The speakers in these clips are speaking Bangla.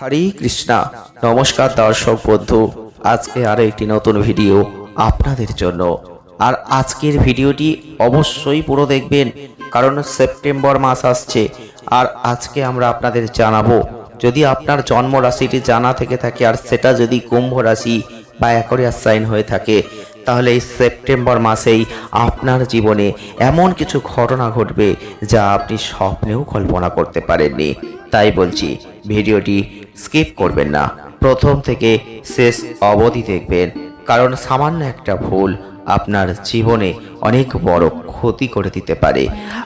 হরে কৃষ্ণা। নমস্কার দর্শক বন্ধু, আজকে আরও একটি নতুন ভিডিও আপনাদের জন্য। আর আজকের ভিডিওটি অবশ্যই পুরো দেখবেন, কারণ সেপ্টেম্বর মাস আসছে। আর আজকে আমরা আপনাদের জানাব, যদি আপনার জন্ম রাশিটি জানা থেকে থাকে আর সেটা যদি কুম্ভ রাশি বা অ্যাকোরিয়াস সাইন হয়ে থাকে, তাহলে এই সেপ্টেম্বর মাসেই আপনার জীবনে এমন কিছু ঘটনা ঘটবে যা আপনি স্বপ্নেও কল্পনা করতে পারেননি। তাই বলছি, ভিডিওটি স্কিপ করবেন না। প্রথম থেকে শেষ অবধি দেখবেন, কারণ সামান্য একটা ভুল আপনার জীবনে অনেক বড় ক্ষতি করে দিতে পারে।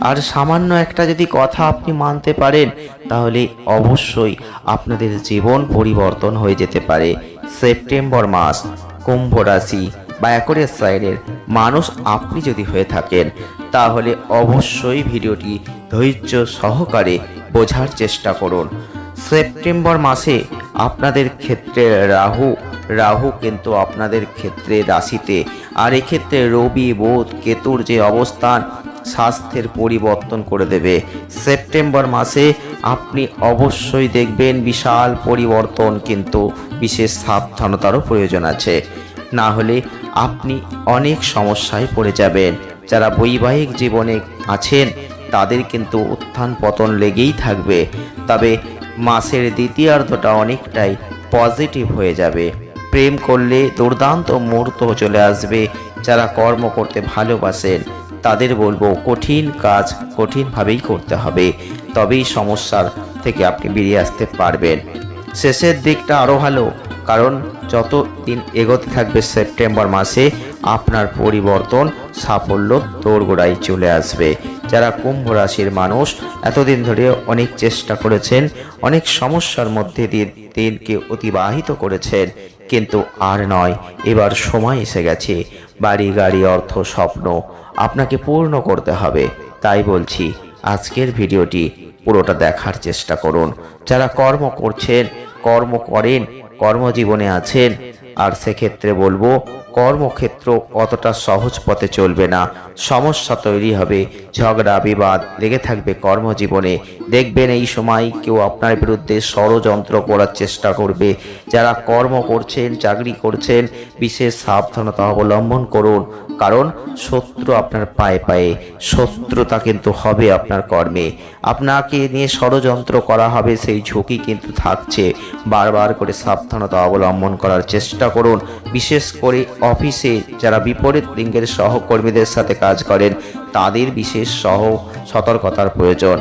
আর সামান্য একটা যদি কথা আপনি মানতে পারেন, তাহলে অবশ্যই আপনাদের জীবন পরিবর্তন হয়ে যেতে পারে। সেপ্টেম্বর মাস, কুম্ভ রাশি বা অ্যাকোরিয়াস সাইনের মানুষ আপনি যদি হয়ে থাকেন, তাহলে অবশ্যই ভিডিওটি ধৈর্য সহকারে বোঝার চেষ্টা করুন। সেপ্টেম্বর মাসে আপনাদের ক্ষেত্রে রাহু রাহু কিন্তু আপনাদের ক্ষেত্রে রাশিতে। আর এক্ষেত্রে রবি, বোধ, কেতুর যে অবস্থান, স্বাস্থ্যের পরিবর্তন করে দেবে। সেপ্টেম্বর মাসে আপনি অবশ্যই দেখবেন বিশাল পরিবর্তন কিন্তু বিশেষ সাবধানতারও প্রয়োজন আছে। না হলে আপনি অনেক সমস্যায় পড়ে যাবেন। যারা বৈবাহিক জীবনে আছেন, তাদের কিন্তু উত্থান পতন লেগেই থাকবে। তবে মাসের দ্বিতীয়ার্ধটা অনেকটাই পজিটিভ হয়ে যাবে। প্রেম করলে দুর্দান্ত মুহূর্ত চলে আসবে। যারা কর্ম করতে ভালোবাসেন, তাদের বলব কঠিন কাজ কঠিনভাবেই করতে হবে। তবেই সমস্যার থেকে আপনি বেরিয়ে আসতে পারবেন। শেষের দিকটা আরও ভালো। কারণ যত দিন এগোতে থাকবে সেপ্টেম্বর মাসে, আপনার পরিবর্তন সাফল্য দোরগোড়ায় চলে আসবে। যারা কুম্ভ রাশির মানুষ, এতদিন ধরে অনেক চেষ্টা করেছেন, অনেক সমস্যার মধ্যে দিয়ে দিনকে অতিবাহিত করেছেন, কিন্তু আর নয়, এবার সময় এসে গেছে। বাড়ি গাড়ি, অর্থ, স্বপ্ন আপনাকে পূর্ণ করতে হবে। তাই বলছি, আজকের ভিডিওটি পুরোটা দেখার চেষ্টা করুন। যারা কর্ম করছেন, কর্ম করেন কর্মজীবনে আছেন। আর সেক্ষেত্রে বলব কর্মক্ষেত্র অতটা সহজ পথে চলবে না। সমস্যা তৈরি হবে, ঝগড়া, বিবাদ লেগে থাকবে কর্মজীবনে। দেখবেন এই সময় কেউ আপনার বিরুদ্ধে ষড়যন্ত্র করার চেষ্টা করবে। যারা কর্ম করছেন, চাকরি করছেন, বিশেষ সাবধানতা অবলম্বন করুন। কারণ শত্রু আপনার পায়ে পায়ে, শত্রুতা কিন্তু হবে আপনার কর্মে। আপনাকে নিয়ে ষড়যন্ত্র করা হবে, সেই ঝুঁকি কিন্তু থাকছে। বারবার করে সাবধানতা অবলম্বন করার চেষ্টা করুন। বিশেষ করে অফিসে যারা বিপরীত লিঙ্গের সহকর্মীদের সাথে কাজ করেন, তাদের বিশেষ সহ সতর্কতার প্রয়োজন।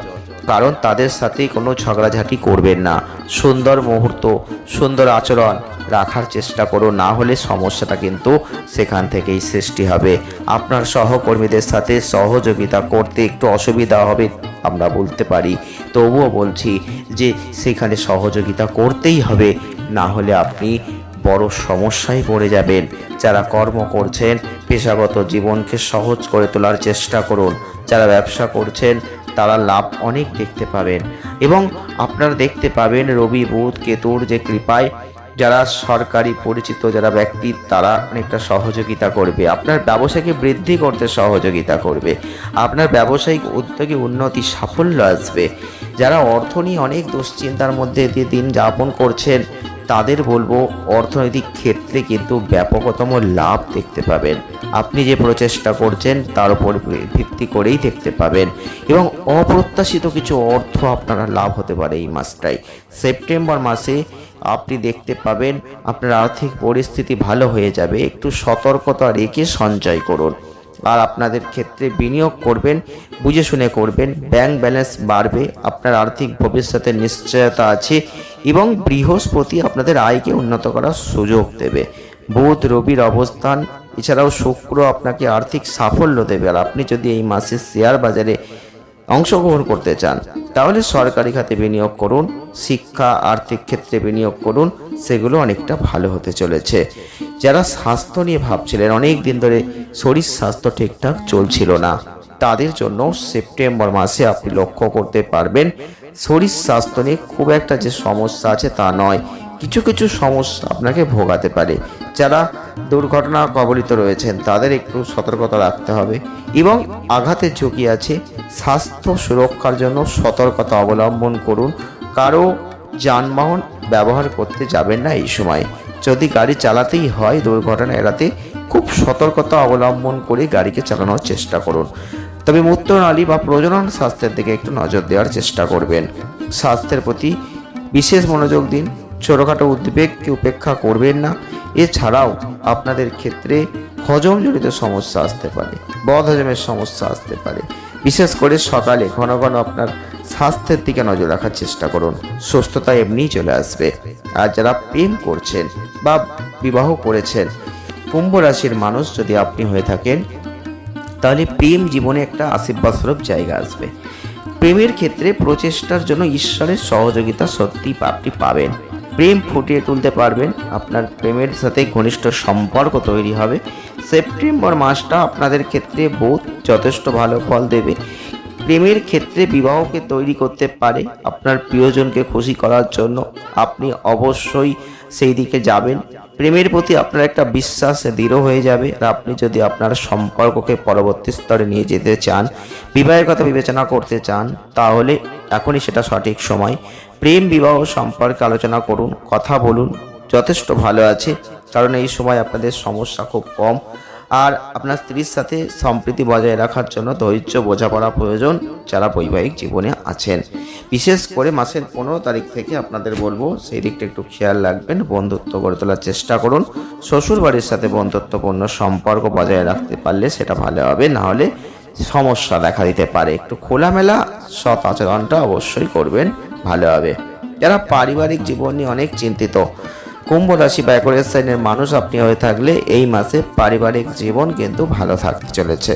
কারণ তাদের সাথে কোনো ঝগড়াঝাটি করবেন না। সুন্দর মুহূর্ত, সুন্দর আচরণ রাখার চেষ্টা করো না হলে সমস্যাটা কিন্তু সেখান থেকেই সৃষ্টি হবে। আপনার সহকর্মীদের সাথে সহযোগিতা করতে একটু অসুবিধা হবে, আমরা বলতে পারি। তবুও বলছি যে, সেখানে সহযোগিতা করতেই হবে, না হলে আপনি বড় সমস্যায় পড়ে যাবেন। যারা কর্ম করছেন, পেশাগত জীবনকে সহজ করে তোলার চেষ্টা করুন। যারা ব্যবসা করছেন, তারা লাভ অনেক দেখতে পাবেন। এবং আপনারা দেখতে পাবেন রবি, বুধ, কেতুর যে কৃপায় যারা সরকারি পরিচিত, যারা ব্যক্তি, তারা অনেকটা সহযোগিতা করবে। আপনার ব্যবসাকে বৃদ্ধি করতে সহযোগিতা করবে। আপনার ব্যবসায়িক উদ্যোগে উন্নতি, সাফল্য আসবে। যারা অর্থ নিয়ে অনেক দুশ্চিন্তার মধ্যে দিয়ে দিন যাপন করছেন তাদের বলব, অর্থনৈতিক ক্ষেত্রে কিন্তু ব্যাপকতম লাভ দেখতে পাবেন। আপনি যে প্রচেষ্টা করছেন, তার উপর ভিত্তি করেই দেখতে পাবেন। এবং অপ্রত্যাশিত কিছু অর্থ আপনারা লাভ হতে পারে এই মাসটাই সেপ্টেম্বর মাসে আপনি দেখতে পাবেন, আপনার আর্থিক পরিস্থিতি ভালো হয়ে যাবে। একটু সতর্কতা রেখে সঞ্চয় করুন। আর আপনাদের ক্ষেত্রে বিনিয়োগ করবেন, বুঝে শুনে করবেন, ব্যাংক ব্যালেন্স বাড়বে আপনার আর্থিক ভবিষ্যতের নিশ্চয়তা আছে এবং বৃহস্পতি আপনাদের আয়কে উন্নত করার সুযোগ দেবে। বুধ, রবির অবস্থান, এছাড়াও শুক্র আপনাকে আর্থিক সাফল্য দেবে। আর আপনি যদি এই মাসে শেয়ার বাজারে অংশগ্রহণ করতে চান, তাহলে সরকারি খাতে বিনিয়োগ করুন, শিক্ষা, আর্থিক ক্ষেত্রে বিনিয়োগ করুন, সেগুলো অনেকটা ভালো হতে চলেছে। যারা স্বাস্থ্য নিয়ে ভাবছিলেন, অনেক দিন ধরে শরীর স্বাস্থ্য ঠিকঠাক চলছিল না। তাদের জন্য সেপ্টেম্বর মাসে আপনি লক্ষ্য করতে পারবেন, শরীর স্বাস্থ্য নিয়ে খুব একটা যে সমস্যা আছে তা নয়। কিছু কিছু সমস্যা আপনাকে ভোগাতে পারে। যারা দুর্ঘটনা কবলিত রয়েছেন, তাদের একটু সতর্কতা রাখতে হবে এবং আঘাতের ঝুঁকি আছে, স্বাস্থ্য সুরক্ষার জন্য সতর্কতা অবলম্বন করুন। কারও যানবাহন ব্যবহার করতে যাবেন না এই সময়। যদি গাড়ি চালাতেই হয় দুর্ঘটনা এড়াতে, খুব সতর্কতা অবলম্বন করে গাড়িকে চালানোর চেষ্টা করুন। তবে মূত্রনালী বা প্রজনন স্বাস্থ্যের দিকে একটু নজর দেওয়ার চেষ্টা করবেন। স্বাস্থ্যের প্রতি বিশেষ মনোযোগ দিন, ছোটোখাটো উদ্বেগকে উপেক্ষা করবেন না। এছাড়াও আপনাদের ক্ষেত্রে হজমজনিত সমস্যা আসতে পারে বদ হজমের সমস্যা আসতে পারে। বিশেষ করে সকালে ঘন ঘন আপনার স্বাস্থ্যের দিকে নজর রাখার চেষ্টা করুন। সুস্থতা এমনিই চলে আসবে। আর যারা প্রেম করছেন বা বিবাহ করেছেন, কুম্ভ রাশির মানুষ যদি আপনি হয়ে থাকেন তাহলে প্রেম জীবনে একটা আশীর্বাদ স্বরূপ জায়গা আসবে। প্রেমের ক্ষেত্রে প্রচেষ্টার জন্য ঈশ্বরের সহযোগিতা সত্যি আপনি পাবেন। প্রেম ফুটিয়ে তুলতে পারবেন, আপনার প্রেমের সাথে ঘনিষ্ঠ সম্পর্ক তৈরি হবে। সেপ্টেম্বর মাসটা আপনাদের ক্ষেত্রে বহুত যথেষ্ট ভালো ফল দেবে। প্রেমের ক্ষেত্রে বিবাহকে তৈরি করতে পারে, আপনার প্রিয়জনকে খুশি করার জন্য আপনি অবশ্যই সেই দিকে যাবেন। প্রেমের প্রতি আপনার একটা বিশ্বাস দৃঢ় হয়ে যাবে। আর আপনি যদি আপনার সম্পর্ককে পরবর্তী স্তরে নিয়ে যেতে চান, বিবাহের কথা বিবেচনা করতে চান, তাহলে এখনই সেটা সঠিক সময়। প্রেম, বিবাহ সম্পর্কে আলোচনা করুন, কথা বলুন, যথেষ্ট ভালো আছে, কারণ এই সময় আপনাদের সমস্যা খুব কম। আর আপনার স্ত্রীর সাথে সম্প্রীতি বজায় রাখার জন্য ধৈর্য, বোঝাপড়া প্রয়োজন যারা বৈবাহিক জীবনে আছেন। বিশেষ করে মাসের পনেরো তারিখ থেকে আপনাদের বলব, সেই দিকটা একটু খেয়াল রাখবেন, বন্ধুত্ব গড়ে তোলার চেষ্টা করুন। শ্বশুর বাড়ির সাথে বন্ধুত্বপূর্ণ সম্পর্ক বজায় রাখতে পারলে সেটা ভালো হবে, না হলে সমস্যা দেখা দিতে পারে। একটু খোলামেলা সৎ আচরণটা অবশ্যই করবেন, ভালো হবে। যারা পারিবারিক জীবন নিয়ে অনেক চিন্তিত কুম্ভ রাশি বা একরের সাইনের মানুষ আপনি হয়ে থাকলে এই মাসে পারিবারিক জীবন কিন্তু ভালো থাকতে চলেছে।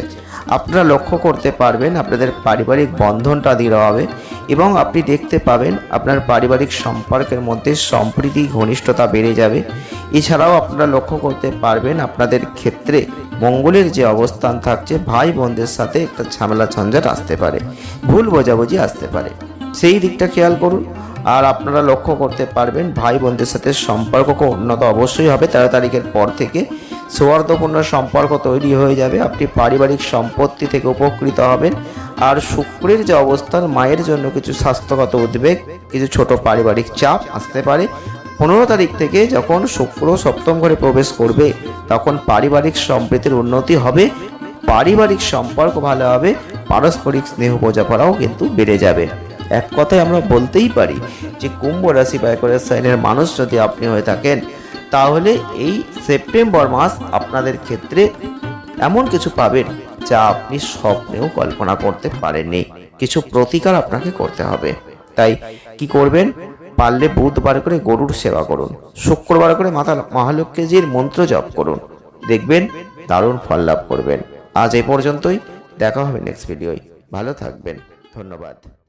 আপনারা লক্ষ্য করতে পারবেন আপনাদের পারিবারিক বন্ধনটা দৃঢ় হবে এবং আপনি দেখতে পাবেন আপনার পারিবারিক সম্পর্কের মধ্যে সম্প্রীতি, ঘনিষ্ঠতা বেড়ে যাবে। এছাড়াও আপনারা লক্ষ্য করতে পারবেন আপনাদের ক্ষেত্রে মঙ্গলের যে অবস্থান থাকছে ভাই বোনদের সাথে একটা ঝামেলা ঝঞ্ঝাট আসতে পারে, ভুল বোঝাবুঝি আসতে পারে। সেই দিকটা খেয়াল করুন। আর আপনারা লক্ষ্য করতে পারবেন ভাই বোনদের সাথে সম্পর্ক উন্নত অবশ্যই হবে, তেরো তারিখের পর থেকে সৌহার্দ্যপূর্ণ সম্পর্ক তৈরি হয়ে যাবে। আপনি পারিবারিক সম্পত্তি থেকে উপকৃত হবেন। আর শুক্রের যে অবস্থান, মায়ের জন্য কিছু স্বাস্থ্যগত উদ্বেগ, কিছু ছোট পারিবারিক চাপ আসতে পারে। পনেরো তারিখ থেকে যখন শুক্র সপ্তম ঘরে প্রবেশ করবে, তখন পারিবারিক সম্প্রীতির উন্নতি হবে, পারিবারিক সম্পর্ক ভালো হবে, পারস্পরিক স্নেহ বোঝাপড়াও কিন্তু বেড়ে যাবে। এক কথায় আমরা বলতেই পারি যে কুম্ভ রাশি বা একরের সাইনের মানুষ যদি আপনি হয়ে থাকেন তাহলে এই সেপ্টেম্বর মাস আপনাদের ক্ষেত্রে এমন কিছু পাবেন যা আপনি স্বপ্নেও কল্পনা করতে পারেননি। কিছু প্রতিকার আপনাকে করতে হবে। তাই কি করবেন? পারলে বুধবার করে গরুর সেবা করুন। শুক্রবার করে মাতা মহালক্ষ্মীজির মন্ত্র জপ করুন। দেখবেন দারুণ ফল লাভ করবেন। আজ এই পর্যন্তই। দেখা হবে নেক্সট ভিডিওয় ভালো থাকবেন। ধন্যবাদ।